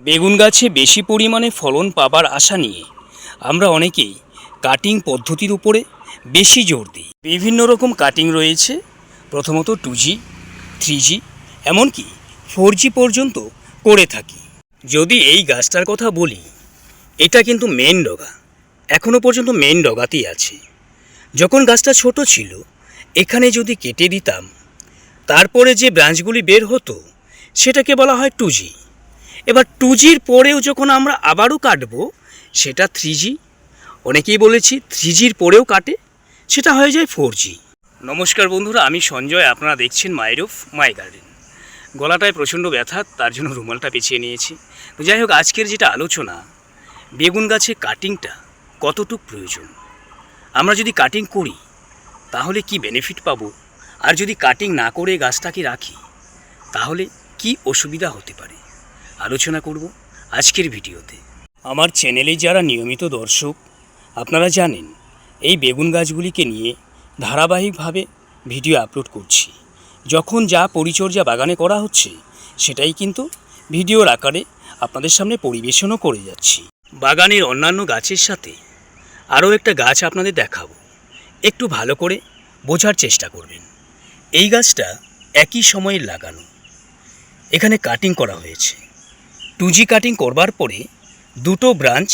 বেগুন গাছে বেশি পরিমাণে ফলন পাবার আশা নিয়ে আমরা অনেকেই কাটিং পদ্ধতির উপরে বেশি জোর দিই। বিভিন্ন রকম কাটিং রয়েছে, প্রথমত টু জি থ্রি জি এমনকি ফোর জি পর্যন্ত করে থাকি। যদি এই গাছটার কথা বলি, এটা কিন্তু মেন ডগা এখনও পর্যন্ত মেন ডগাতেই আছে। যখন গাছটা ছোট ছিল, এখানে যদি কেটে দিতাম, তারপরে যে ব্রাঞ্চগুলি বের হতো, সেটাকে বলা হয় টু জি এবার টু জির পরেও যখন আমরা আবারও কাটবো, সেটা থ্রি জি অনেকেই বলেছি থ্রি জির পরেও কাটে, সেটা হয়ে যায় ফোর জি নমস্কার বন্ধুরা, আমি সঞ্জয়, আপনারা দেখছেন মাইরুফ মাই গার্ডেন। গলাটায় প্রচণ্ড ব্যথা, তার জন্য রুমালটা পেছিয়ে নিয়েছি। তো যাই হোক, আজকের যেটা আলোচনা, বেগুন গাছে কাটিংটা কতটুক প্রয়োজন? আমরা যদি কাটিং করি, তাহলে কি বেনিফিট পাবো? আর যদি কাটিং না করে গাছটাকে রাখি, তাহলে কি অসুবিধা হতে পারে? আলোচনা করব আজকের ভিডিওতে। আমার চ্যানেলে যারা নিয়মিত দর্শক, আপনারা জানেন, এই বেগুন গাছগুলিকে নিয়ে ধারাবাহিকভাবে ভিডিও আপলোড করছি। যখন যা পরিচর্যা বাগানে করা হচ্ছে, সেটাই কিন্তু ভিডিওর আকারে আপনাদের সামনে পরিবেশনও করে যাচ্ছি। বাগানের অন্যান্য গাছের সাথে আরও একটা গাছ আপনাদের দেখাবো। একটু ভালো করে বোঝার চেষ্টা করবেন। এই গাছটা একই সময়ে লাগানো। এখানে কাটিং করা হয়েছে। টু জি কাটিং করবার পরে দুটো ব্রাঞ্চ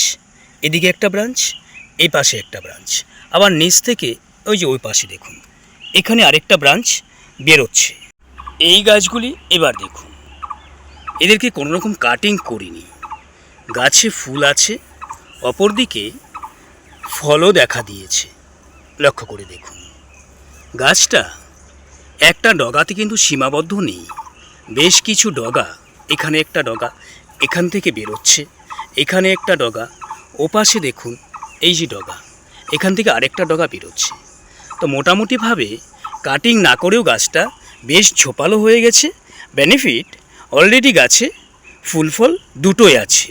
এদিকে একটা ব্রাঞ্চ এই পাশে একটা ব্রাঞ্চ আবার নিচ থেকে ওই যে ওই পাশে দেখুন। এখানে আরেকটা ব্রাঞ্চ বেরোচ্ছে। এই গাছগুলি এবার দেখুন। এদেরকে কোনো রকম কাটিং করিনি। গাছে ফুল আছে, অপরদিকে ফলও দেখা দিয়েছে। লক্ষ্য করে দেখুন। গাছটা একটা ডগাতে কিন্তু সীমাবদ্ধ নেই। বেশ কিছু ডগা, এখানে একটা ডগা এখান থেকে বেরোচ্ছে। এখানে একটা ডগা, ওপাশে দেখুন এই যে ডগা, এখান থেকে আরেকটা ডগা বেরোচ্ছে। তো মোটামুটিভাবে কাটিং না করেও গাছটা বেশ ঝোপালো হয়ে গেছে। বেনিফিট অলরেডি গাছে ফুল ফল দুটোই আছে।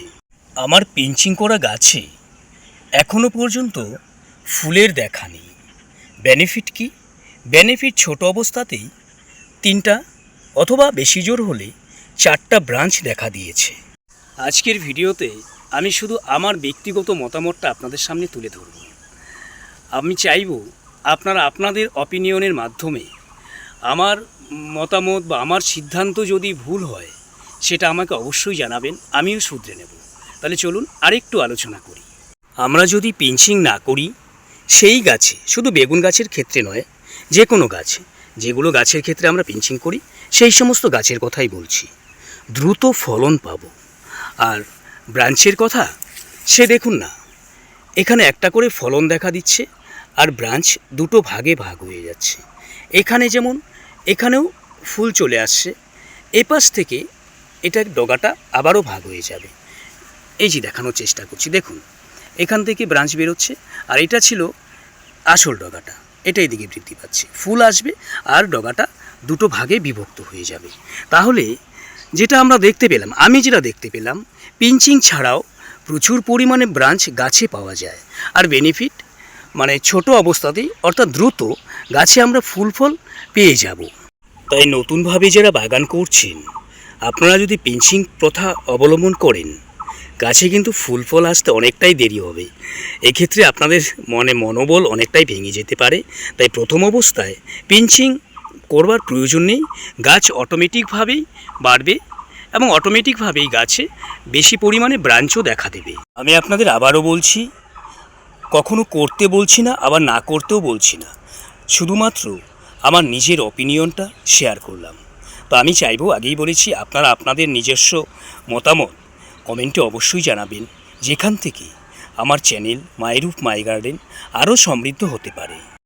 আমার পিঞ্চিং করা গাছে এখনও পর্যন্ত ফুলের দেখা নেই। বেনিফিট কি? বেনিফিট ছোট অবস্থাতেই তিনটা অথবা বেশি জোর হলে চারটা ব্রাঞ্চ দেখা দিয়েছে। আজকের ভিডিওতে আমি শুধু আমার ব্যক্তিগত মতামতটা আপনাদের সামনে তুলে ধরব। আমি চাইব আপনারা আপনাদের অপিনিয়নের মাধ্যমে আমার মতামত বা আমার সিদ্ধান্ত যদি ভুল হয়, সেটা আমাকে অবশ্যই জানাবেন, আমিও শুধরে নেব। তাহলে চলুন আরেকটু আলোচনা করি। আমরা যদি পিঞ্চিং না করি, সেই গাছে, শুধু বেগুন গাছের ক্ষেত্রে নয় যে কোনো গাছে, যেগুলো গাছের ক্ষেত্রে আমরা পিঞ্চিং করি, সেই সমস্ত গাছের কথাই বলছি। দ্রুত ফলন পাবো। আর ব্রাঞ্চের কথা? সে দেখুন না। এখানে একটা করে ফলন দেখা দিচ্ছে আর ব্রাঞ্চ দুটো ভাগে ভাগ হয়ে যাচ্ছে। এখানে যেমন, এখানেও ফুল চলে আসছে। এপাশ থেকে এটার ডগাটা আবারও ভাগ হয়ে যাবে। এই যে দেখানোর চেষ্টা করছি, দেখুন। এখান থেকে ব্রাঞ্চ বেরোচ্ছে আর এটা ছিল আসল ডগাটা। এটাই দিকে বৃদ্ধি পাচ্ছে। ফুল আসবে আর ডগাটা দুটো ভাগে বিভক্ত হয়ে যাবে। তাহলে যেটা আমরা দেখতে পেলাম, আমি যেটা দেখতে পেলাম, পিঞ্চিং ছাড়াও প্রচুর পরিমাণে ব্রাঞ্চ গাছে পাওয়া যায়। আর বেনিফিট মানে ছোট অবস্থাতেই, অর্থাৎ দ্রুত গাছে আমরা ফুল ফল পেয়ে যাব। তাই নতুনভাবে যারা বাগান করছেন, আপনারা যদি পিঞ্চিং প্রথা অবলম্বন করেন, গাছে কিন্তু ফুল ফল আসতে অনেকটাই দেরি হবে। এক্ষেত্রে আপনাদের মনে মনোবল অনেকটাই ভেঙে যেতে পারে। তাই প্রথম অবস্থায় পিঞ্চিং করবার প্রয়োজন নেই। গাছ অটোমেটিকভাবেই বাড়বে এবং অটোমেটিকভাবেই গাছে বেশি পরিমাণে ব্রাঞ্চও দেখা দেবে। আমি আপনাদের আবারও বলছি, কখনো করতে বলছি না, আবার না করতেও বলছি না। শুধুমাত্র আমার নিজের অপিনিয়নটা শেয়ার করলাম। তো আমি চাইব, আগেই বলেছি, আপনারা আপনাদের নিজস্ব মতামত কমেন্টে অবশ্যই জানাবেন। যেখান থেকে আমার চ্যানেল মাইরূপ মাই গার্ডেন আরও সমৃদ্ধ হতে পারে।